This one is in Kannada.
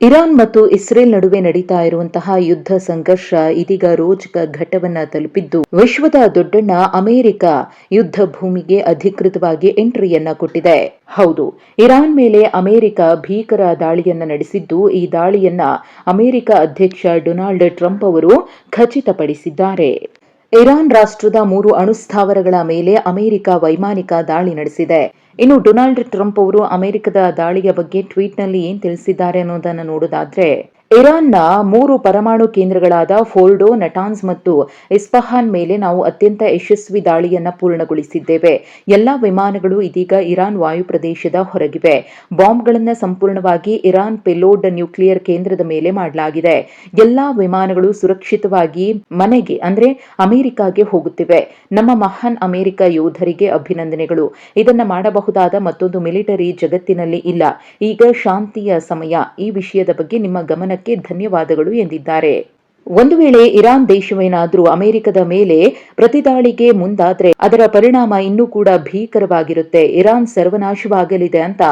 ಇರಾನ್ ಮತ್ತು ಇಸ್ರೇಲ್ ನಡುವೆ ನಡೀತಾ ಇರುವಂತಹ ಯುದ್ಧ ಸಂಘರ್ಷ ಇದೀಗ ರೋಚಕ ಘಟ್ಟವನ್ನ ತಲುಪಿದ್ದು, ವಿಶ್ವದ ದೊಡ್ಡಣ್ಣ ಅಮೆರಿಕ ಯುದ್ಧ ಭೂಮಿಗೆ ಅಧಿಕೃತವಾಗಿ ಎಂಟ್ರಿಯನ್ನ ಕೊಟ್ಟಿದೆ. ಹೌದು, ಇರಾನ್ ಮೇಲೆ ಅಮೆರಿಕ ಭೀಕರ ದಾಳಿಯನ್ನ ನಡೆಸಿದ್ದು, ಈ ದಾಳಿಯನ್ನ ಅಮೆರಿಕ ಅಧ್ಯಕ್ಷ ಡೊನಾಲ್ಡ್ ಟ್ರಂಪ್ ಅವರು ಖಚಿತಪಡಿಸಿದ್ದಾರೆ. ಇರಾನ್ ರಾಷ್ಟ್ರದ ಮೂರು ಅಣುಸ್ಥಾವರಗಳ ಮೇಲೆ ಅಮೆರಿಕ ವೈಮಾನಿಕ ದಾಳಿ ನಡೆಸಿದೆ. ಇನ್ನು ಡೊನಾಲ್ಡ್ ಟ್ರಂಪ್ ಅವರು ಅಮೆರಿಕದ ದಾಳಿಯ ಬಗ್ಗೆ ಟ್ವೀಟ್ನಲ್ಲಿ ಏನ್ ತಿಳಿಸಿದ್ದಾರೆ ಅನ್ನೋದನ್ನು ನೋಡೋದಾದ್ರೆ ಇರಾನ್ನ ಮೂರು ಪರಮಾಣು ಕೇಂದ್ರಗಳಾದ ಫೋರ್ಡೋ ನಟಾನ್ಸ್ ಮತ್ತು ಇಸ್ಫಹಾನ್ ಮೇಲೆ ನಾವು ಅತ್ಯಂತ ಯಶಸ್ವಿ ದಾಳಿಯನ್ನು ಪೂರ್ಣಗೊಳಿಸಿದ್ದೇವೆ. ಎಲ್ಲಾ ವಿಮಾನಗಳು ಇದೀಗ ಇರಾನ್ ವಾಯು ಪ್ರದೇಶದ ಹೊರಗಿವೆ. ಬಾಂಬ್ಗಳನ್ನು ಸಂಪೂರ್ಣವಾಗಿ ಇರಾನ್ ಪೆಲೋಡ್ ನ್ಯೂಕ್ಲಿಯರ್ ಕೇಂದ್ರದ ಮೇಲೆ ಮಾಡಲಾಗಿದೆ. ಎಲ್ಲಾ ವಿಮಾನಗಳು ಸುರಕ್ಷಿತವಾಗಿ ಮನೆಗೆ, ಅಂದ್ರೆ ಅಮೆರಿಕಾಗೆ ಹೋಗುತ್ತಿವೆ. ನಮ್ಮ ಮಹಾನ್ ಅಮೆರಿಕ ಯೋಧರಿಗೆ ಅಭಿನಂದನೆಗಳು. ಇದನ್ನು ಮಾಡಬಹುದಾದ ಮತ್ತೊಂದು ಮಿಲಿಟರಿ ಜಗತ್ತಿನಲ್ಲಿ ಇಲ್ಲ. ಈಗ ಶಾಂತಿಯ ಸಮಯ. ಈ ವಿಷಯದ ಬಗ್ಗೆ ನಿಮ್ಮ ಗಮನಕ್ಕೆ ಧನ್ಯವಾದಗಳು ಎಂದಿದ್ದಾರೆ. ಒಂದು ವೇಳೆ ಇರಾನ್ ದೇಶವೇನಾದರೂ ಅಮೆರಿಕದ ಮೇಲೆ ಪ್ರತಿದಾಳಿಗೆ ಮುಂದಾದ್ರೆ ಅದರ ಪರಿಣಾಮ ಇನ್ನೂ ಕೂಡ ಭೀಕರವಾಗಿರುತ್ತೆ. ಇರಾನ್ ಸರ್ವನಾಶವಾಗಲಿದೆ ಅಂತ